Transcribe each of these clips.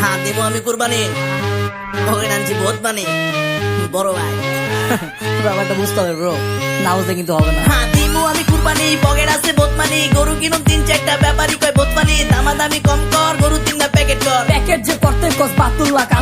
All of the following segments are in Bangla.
হ্যাঁ দেবো আমি কুরবানি। ওকে আনছি বোধ মানে। বড় ভাই। ব্যাপারটা বুঝতে হবে ব্রো না কিন্তু হবে না। হ্যাঁ দিবো আমি কুরবানি পকেট আছে বোতমানি গরু কিনুন তিন চারটা ব্যাপারই কয় বোতমানি দামা দামি কম কর গরু তিনটা প্যাকেট কর। প্যাকেট যে করতে কস কানছে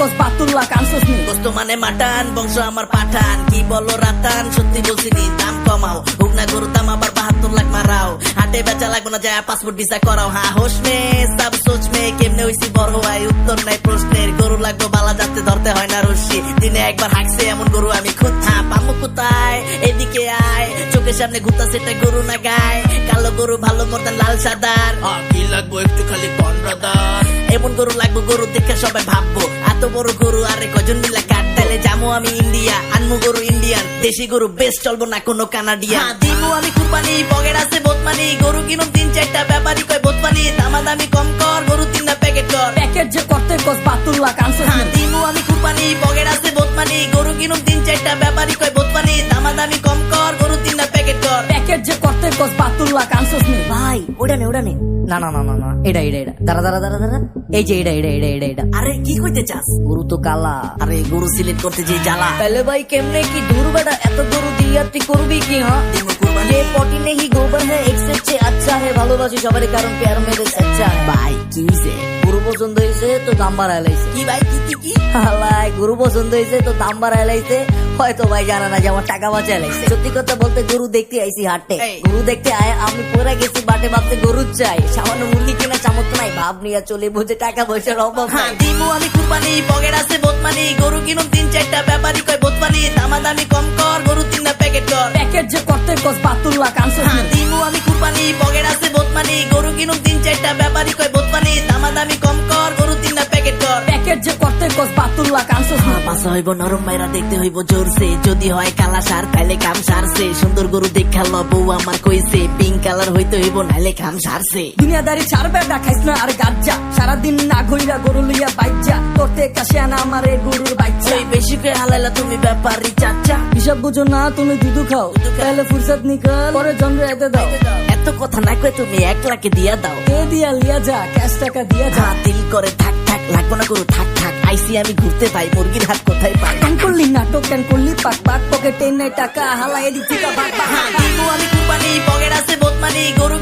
কস বাতুল্লা কানছে দোস্ত মানে মাটান বংশ আমার পাঠান। কি বলো রাতান সত্যি বলছিনি দাম কমাও। হোক না গরু দাম আবার বাহাত্তর লাখ মারাও। হাটে বেচা লাগবে না যায় পাসপোর্ট ভিসা করাও। হ্যাঁ হোস মে সব সোচ মে কেমনে হইছি বড় হয় উত্তর নাই প্রশ্নের। গরু লাগবে বালা যাতে ধরতে হয় না রশ্মি। দিনে একবার হাঁকছে এমন গরু আমি খুঁজ। হ্যাঁ পামু কোথায়? এদিকে আয়। চোখের সামনে ঘুরতা সেটা গরু না গায়। কালো গরু ভালো মতন লাল সাদার। কি লাগবো একটু খালি ব্রাদার এমন গরু লাগবো গরু দেখে সবাই ভাববো। এত বড় গরু আরে কজন মিলে কাটতালে যাব আমি ইন্ডিয়া আনমু গরু ইন্ডিয়ান। দেশি গরু বেশ চলবো না কোনো কানাডিয়া দিবো আমি কুরবানি পকেট আছে বোতমানি। গরু কিনুম তিন চারটা ব্যাপারী কয় বোতমানি। দামা দামি কম কর গরু তিনটা প্যাকেট কর। প্যাকেট যে করতে কস বাতুল্লা কানছে হ্যাঁ দিবো আমি কুরবানি পকেট আছে বোতমানি। গরু কিনুম তিন চারটা ব্যাপারী কয় বোতমানি। দামা দামি কম কর গরু তিনটা প্যাকেট কর। প্যাকেট যে করতে কস বাতুল্লা কানছে ভাই ওটা নে ওটা নে না না না না না এটা এটা এটা দাঁড়া দাঁড়া দাঁড়া দাঁড়া এই যে এটা এটা এটা এটা এটা আরে কি কইতে চাস গরু তো কালা আরে গরু সিলেক্ট করতে যে জ্বালা पहले भाई केमने की दूर बेटा এত গরু দিয়া তুই করবি কি হ্যাঁ দিবো কুরবানি ये पॉटी ने ही गोबर है মানে ভালোবাসি সবারই কারণ কি আর মেয়েদের সাচ্চা ভাই কি হইছে? গুরু পছন্দ হয়েছে তো দাম বাড়াই লাইছে। কি ভাই কি কি কি? হালাই গুরু পছন্দ হয়েছে তো দাম বাড়াই লাইছে। হয়তো ভাই জানে না যে আমার টাকা বাঁচাই লাইছে। সত্যি কথা বলতে গুরু দেখতে আইছি হাটে। গুরু দেখতে আয় আমি পরে গেছি বাটে বাটে গরু চাই। সামান্য মুরগি কিনা চামচ নাই ভাব নিয়ে চলে বুঝে টাকা পয়সার অভাব হ্যাঁ, দিমু আমি কুরবানি পকেট আছে বোতমানি। গরু কিনুন তিন চারটা ব্যাপারি কয় বোতমানি দামাদামি কম কর গরু তিনটা প্যাকেট কর। প্যাকেট যে কস বাতুল্লা হ্যাঁ দিমু আমি কুরবানি পকেট আছে বোতমানি। গরু কিনুম তিন চারটা ব্যাপারী কয় বোতমানি। দামা দামি কম কর গরু তিনটা প্যাকেট কর। প্যাকেট যে করতে কস বাতুল্লা কানছে পাশা হইব নরম মাইরা দেখতে হইব জোরসে। যদি হয় কালা সার তাইলে কাম সারছে সুন্দর গরু দেখা বউ আমার কইছে। পিঙ্ক কালার হইতে হইব নাইলে কাম সারছে দুনিয়াদারি ছাড় বেটা খাইস না আর গাজ্জা। সারাদিন না ঘুইরা গরু লইয়া বাইজা তোরতে কাশে আনা আমারে গরুর ওই বেশি করে হালাইলা তুমি ব্যাপারী চাচা। হিসাব বুঝো না তুমি দুধু খাও। তাহলে ফুরসত নিকল পরে জন্ম এতে দাও। এত কথা না কয়ে তুমি এক লাখে দিয়া দাও। কে দিয়া লিয়া যা ক্যাশ টাকা দিয়া যা। দিল করে থাক থাক লাগবো না করু থাক থাক। আইসি আমি ঘুরতে পাই মুরগির হাত কোথায় পাই? করলি নাটক কেন করলি পাক পাক পকেটে নেই টাকা হালা এদিক থেকে ভাগ ভাগ হ্যাঁ আমি কুরবানি পকেট আছে বোতমানি গরু